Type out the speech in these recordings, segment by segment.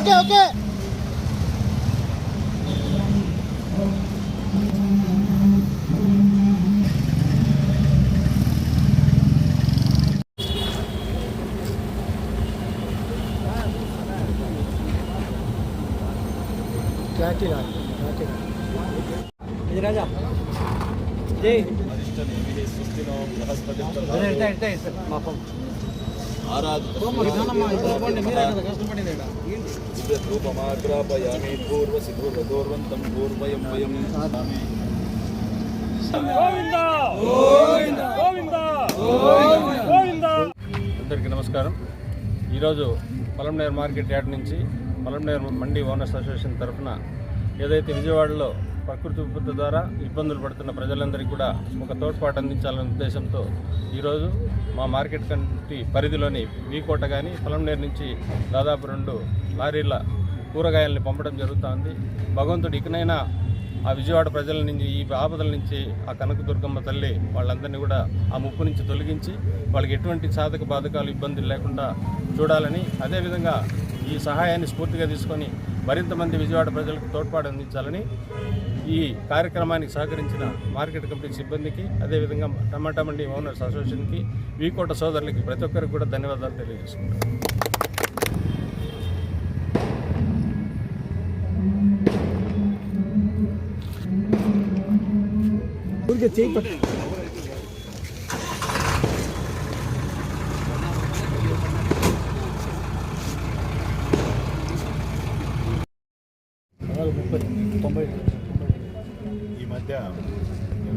Hadi hadi. Katil abi. Katil abi. İdil hocam. Değil. Hayır, hayır, hayır. Mahkum. పూర్వయం వయం అందరికీ నమస్కారం. ఈరోజు Polamneru market yard నుంచి పొలంనేరు మండీ ఓనర్స్ అసోసియేషన్ తరఫున ఏదైతే విజయవాడలో ప్రకృతి విపత్తు ద్వారా ఇబ్బందులు పడుతున్న ప్రజలందరికీ కూడా ఒక తోడ్పాటు అందించాలనే ఉద్దేశంతో ఈరోజు మా మార్కెట్ కంటి పరిధిలోని వీకోట కానీ పొలంనేరు నుంచి దాదాపు రెండు లారీల కూరగాయల్ని పంపడం జరుగుతోంది. భగవంతుడు ఇకనైనా ఆ విజయవాడ ప్రజల నుంచి ఈ ఆపదల నుంచి ఆ కనకదుర్గమ్మ తల్లి వాళ్ళందరినీ కూడా ఆ ముప్పు నుంచి తొలగించి వాళ్ళకి ఎటువంటి సాధక బాధకాలు ఇబ్బందులు లేకుండా చూడాలని అదేవిధంగా ఈ సహాయాన్ని స్ఫూర్తిగా తీసుకొని మరింతమంది విజయవాడ ప్రజలకు తోడ్పాటు అందించాలని ఈ కార్యక్రమానికి సహకరించిన మార్కెట్ కమిటీ సిబ్బందికి అదేవిధంగా టమాటా మండి ఓనర్స్ అసోసియేషన్కి వీకోట సోదరులకి ప్రతి ఒక్కరికి కూడా ధన్యవాదాలు తెలియజేసుకుంటాం ఊరికే చేయి పట్టు ముప్పై తొంభై ఈ మధ్య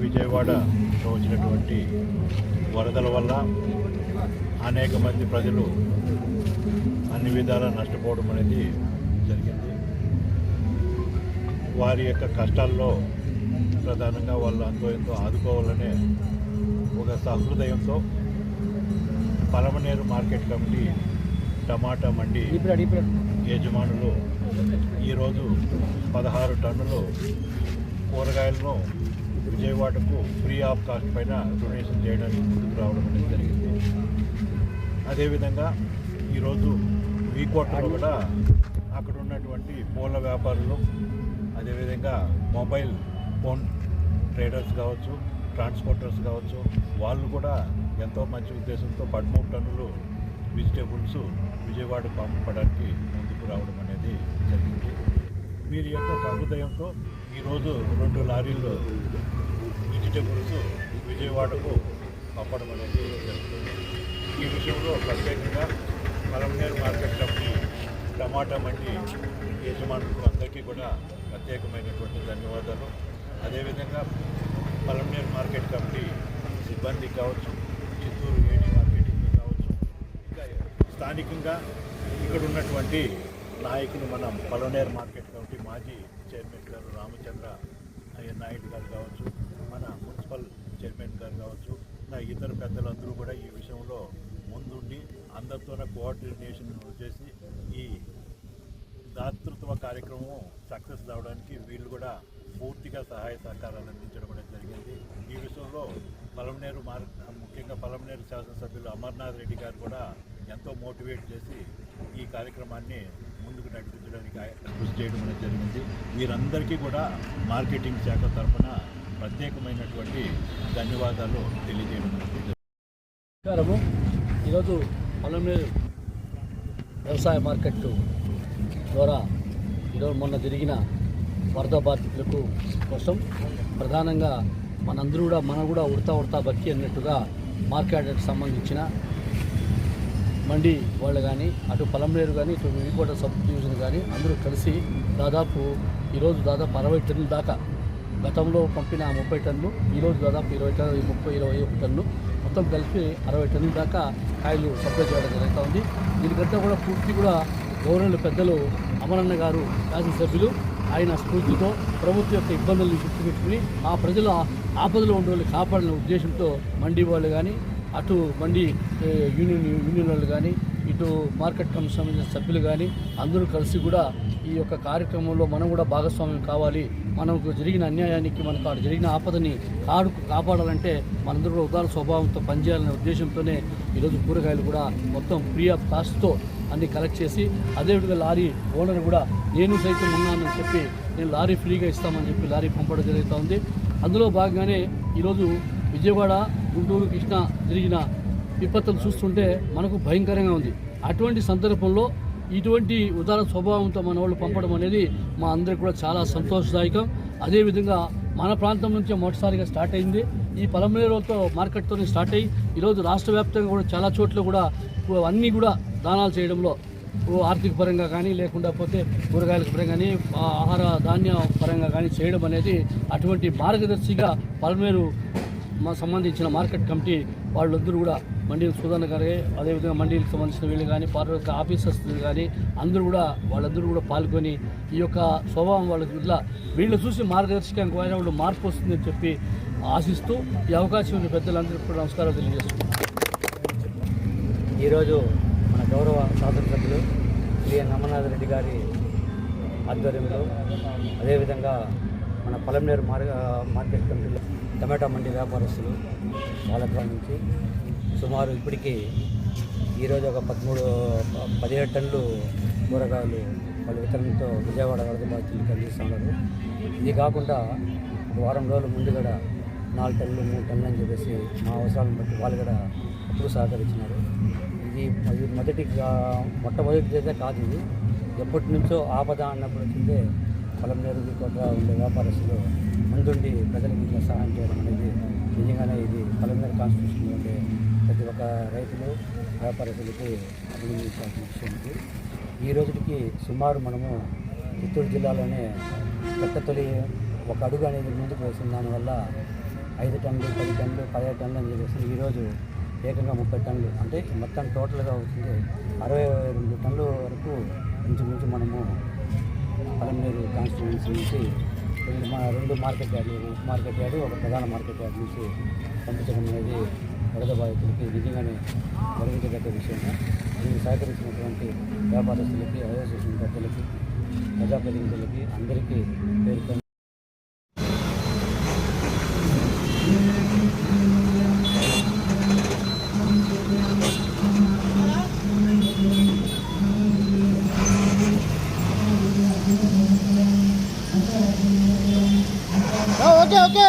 విజయవాడలో వచ్చినటువంటి వరదల వల్ల అనేక మంది ప్రజలు అన్ని విధాలా నష్టపోవడం అనేది జరిగింది. వారి యొక్క కష్టాల్లో ప్రధానంగా వాళ్ళు అంతో ఎంతో ఆదుకోవాలనే ఒక సహృదయంతో పలమనేరు మార్కెట్ కమిటీ టమాటా మండి యజమానులు ఈరోజు పదహారు టన్నులు కూరగాయలను విజయవాడకు ఫ్రీ ఆఫ్ కాస్ట్ పైన డొనేషన్ చేయడానికి ముందుకు రావడం అనేది జరిగింది. అదేవిధంగా ఈరోజు వీకోటలో కూడా అక్కడ ఉన్నటువంటి పూల వ్యాపారులు అదేవిధంగా మొబైల్ ఫోన్ ట్రేడర్స్ కావచ్చు ట్రాన్స్పోర్టర్స్ కావచ్చు వాళ్ళు కూడా ఎంతో మంచి ఉద్దేశంతో పదమూడు టన్నులు వెజిటేబుల్స్ విజయవాడ పంపడానికి ముందుకు రావడం అనేది జరిగింది. వీరి యొక్క సహృదయంతో ఈరోజు రెండు లారీలు వెజిటేబుల్స్ విజయవాడకు పంపడం అనేది జరుగుతుంది. ఈ విషయంలో ప్రత్యేకంగా మలంనేరు మార్కెట్ కమిటీ టమాటా మండి యజమానులకు అందరికీ కూడా ప్రత్యేకమైనటువంటి ధన్యవాదాలు. అదేవిధంగా పలంనేరు మార్కెట్ కమిటీ సిబ్బంది కావచ్చు చిత్తూరు ఏడి మార్కెటింగ్ కావచ్చు ఇంకా స్థానికంగా ఇక్కడ ఉన్నటువంటి నాయకులు మనం పలనేరు మార్కెట్ కమిటీ మాజీ చైర్మన్ గారు రామచంద్ర అయ్య నాయుడు గారు కావచ్చు మన మున్సిపల్ చైర్మన్ గారు కావచ్చు నా ఇతర పెద్దలందరూ కూడా ఈ విషయంలో ముందుండి అందరితోనే కోఆర్డినేషన్ చేసి ఈ దాతృత్వ కార్యక్రమం సక్సెస్ అవడానికి వీళ్ళు కూడా పూర్తిగా సహాయ సహకారాలు అందించడం అనేది జరిగింది ఈ విషయంలో పలమనేరు మార్ ముఖ్యంగా పలమనేరు శాసనసభ్యులు అమర్నాథ్ రెడ్డి గారు కూడా ఎంతో మోటివేట్ చేసి ఈ కార్యక్రమాన్ని ముందుకు నడిపించడానికి ఆయన కృషి చేయడం అనేది జరిగింది వీరందరికీ కూడా మార్కెటింగ్ శాఖ తరఫున ప్రత్యేకమైనటువంటి ధన్యవాదాలు తెలియజేయడం అనేది జరిగింది. ఈరోజు పలమనేరు వ్యవసాయ మార్కెట్ ద్వారా ఈరోజు మొన్న జరిగిన వరద బాధితులకు కోసం ప్రధానంగా మనందరూ కూడా మనం కూడా ఉడతా ఉడతా బక్కి అన్నట్టుగా మార్కెట్కి సంబంధించిన మండి వాళ్ళు కానీ అటు పొలంనేరు కానీ ఇటు వికోట సబ్ డివిజన్ కానీ అందరూ కలిసి దాదాపు ఈరోజు దాదాపు అరవై టన్నుల దాకా గతంలో పంపిన ముప్పై టన్నులు ఈరోజు దాదాపు ఇరవై టన్ను ముప్పై ఇరవై ఒక టన్ను మొత్తం కలిపి అరవై టన్నుల దాకా కాయలు సప్లై చేయడం జరుగుతూ ఉంది. దీనికంతా కూడా పూర్తి కూడా గవర్నమెంట్ పెద్దలు అమరన్న గారు శాసనసభ్యులు ఆయన స్ఫూర్తితో ప్రభుత్వం యొక్క ఇబ్బందులను గుర్తుపెట్టుకుని ఆ ప్రజల ఆపదలో ఉండే వాళ్ళు కాపాడిన ఉద్దేశంతో మండీ వాళ్ళు కానీ అటు మండీ యూనియన్ యూనియన్ వాళ్ళు కానీ ఇటు మార్కెట్ కమిషన్ సంబంధించిన సభ్యులు కానీ అందరూ కలిసి కూడా ఈ యొక్క కార్యక్రమంలో మనం కూడా భాగస్వామ్యం కావాలి. మనకు జరిగిన అన్యాయానికి మనకు ఆడ జరిగిన ఆపదని కాడు కాపాడాలంటే మనందరూ కూడా ఉదార స్వభావంతో పనిచేయాలనే ఉద్దేశంతోనే ఈరోజు కూరగాయలు కూడా మొత్తం ఫ్రీ ఆఫ్ కాస్ట్తో అన్ని కలెక్ట్ చేసి అదేవిధంగా లారీ ఓనర్ కూడా నేను సైతం ఉన్నానని చెప్పి నేను లారీ ఫ్రీగా ఇస్తామని చెప్పి లారీ పంపడం జరుగుతూ ఉంది. అందులో భాగంగానే ఈరోజు విజయవాడ గుంటూరు కృష్ణ జరిగిన విపత్తులు చూస్తుంటే మనకు భయంకరంగా ఉంది. అటువంటి సందర్భంలో ఇటువంటి ఉదార స్వభావంతో మన వాళ్ళు పంపడం అనేది మా అందరికి కూడా చాలా సంతోషదాయకం. అదేవిధంగా మన ప్రాంతం నుంచే మొదటిసారిగా స్టార్ట్ అయింది. ఈ పలమనేరుతో మార్కెట్తోనే స్టార్ట్ అయ్యి ఈరోజు రాష్ట్ర వ్యాప్తంగా కూడా చాలా చోట్ల కూడా అన్నీ కూడా దానాలు చేయడంలో ఆర్థిక పరంగా కానీ లేకుండా పోతే కూరగాయల పరంగా కానీ ఆహార ధాన్య పరంగా కానీ చేయడం అనేది అటువంటి మార్గదర్శిగా పలమేరు సంబంధించిన మార్కెట్ కమిటీ వాళ్ళందరూ కూడా మండీ సుధాన్ గారే అదేవిధంగా మండీలకు సంబంధించిన వీళ్ళు కానీ పార్వక ఆఫీసర్స్ కానీ అందరూ కూడా వాళ్ళందరూ కూడా పాల్గొని ఈ యొక్క స్వభావం వాళ్ళకి ఇట్లా వీళ్ళు చూసి మార్గదర్శకంగా వాళ్ళు మార్పు వస్తుందని చెప్పి ఆశిస్తూ ఈ అవకాశం ఉన్న పెద్దలందరికీ కూడా నమస్కారం తెలియజేస్తున్నాను ఈరోజు మన గౌరవ శాసనసభ్యులు శ్రీ అమర్నాథ్ రెడ్డి గారి ఆధ్వర్యంలో అదేవిధంగా మన పొలంనేరు మార్గ మార్కెట్ కమిటీలో టమాటా మండి వ్యాపారస్తులు వాళ్ళ ద్వారా నుంచి సుమారు ఇప్పటికీ ఈరోజు ఒక పదమూడు పదిహేడు టన్నులు కూరగాయలు వాళ్ళ వితరణతో విజయవాడ వరద బాధితులకు అందిస్తున్నారు ఇది కాకుండా ఒక వారం రోజుల ముందు కూడా నాలుగు టన్నులు మూడు టన్నులు అని చెప్పేసి మా అవసరాలను బట్టి వాళ్ళు కూడా అప్పుడు సహకరించినారు. ఇది ఇది మొదటి మొట్టమొదటిదైతే కాదు ఇది. ఎప్పటి నుంచో ఆపద అన్నప్పుడు వచ్చిందే పొలం నేరుగు కొట్ట ఉండే వ్యాపారస్తులు ముందుండి ప్రజలకు ఇట్లా సహాయం చేయడం అనేది నిజంగానే ఇది పొలంనేరు కాన్స్టిట్యూషన్లో ఉండే ప్రతి ఒక్క రైతులు వ్యాపారస్తులకి అభినందించాల్సిన విషయం ఇది. ఈ రోజుకి సుమారు మనము చిత్తూరు జిల్లాలోనే కొత్త తొలి ఒక అడుగు అనేది ముందుకు వేసిన దానివల్ల ఐదు టన్నులు పది టన్నులు పదిహేడు టన్నులు అని చెప్పేసి ఈరోజు ఏకంగా ముప్పై టన్నులు. అంటే మొత్తం టోటల్గా అవుతుంది అరవై రెండు టన్నుల వరకు ఇంచుమించు మనము పలమనేరు కాన్స్టిట్యున్సీ నుంచి రెండు మా రెండు మార్కెట్ యార్డులు మార్కెట్ యార్డు ఒక ప్రధాన మార్కెట్ యార్డు నుంచి పంపించడం అనేది వరద బాధితులకి నిజంగానే గర్వించదగ్గ విషయమే దీన్ని సహకరించినటువంటి వ్యాపారస్తులకి అసోసియేషన్ పెద్దలకి ప్రజాప్రతినిధులకి అందరికీ పేరు ఓకే ఓకే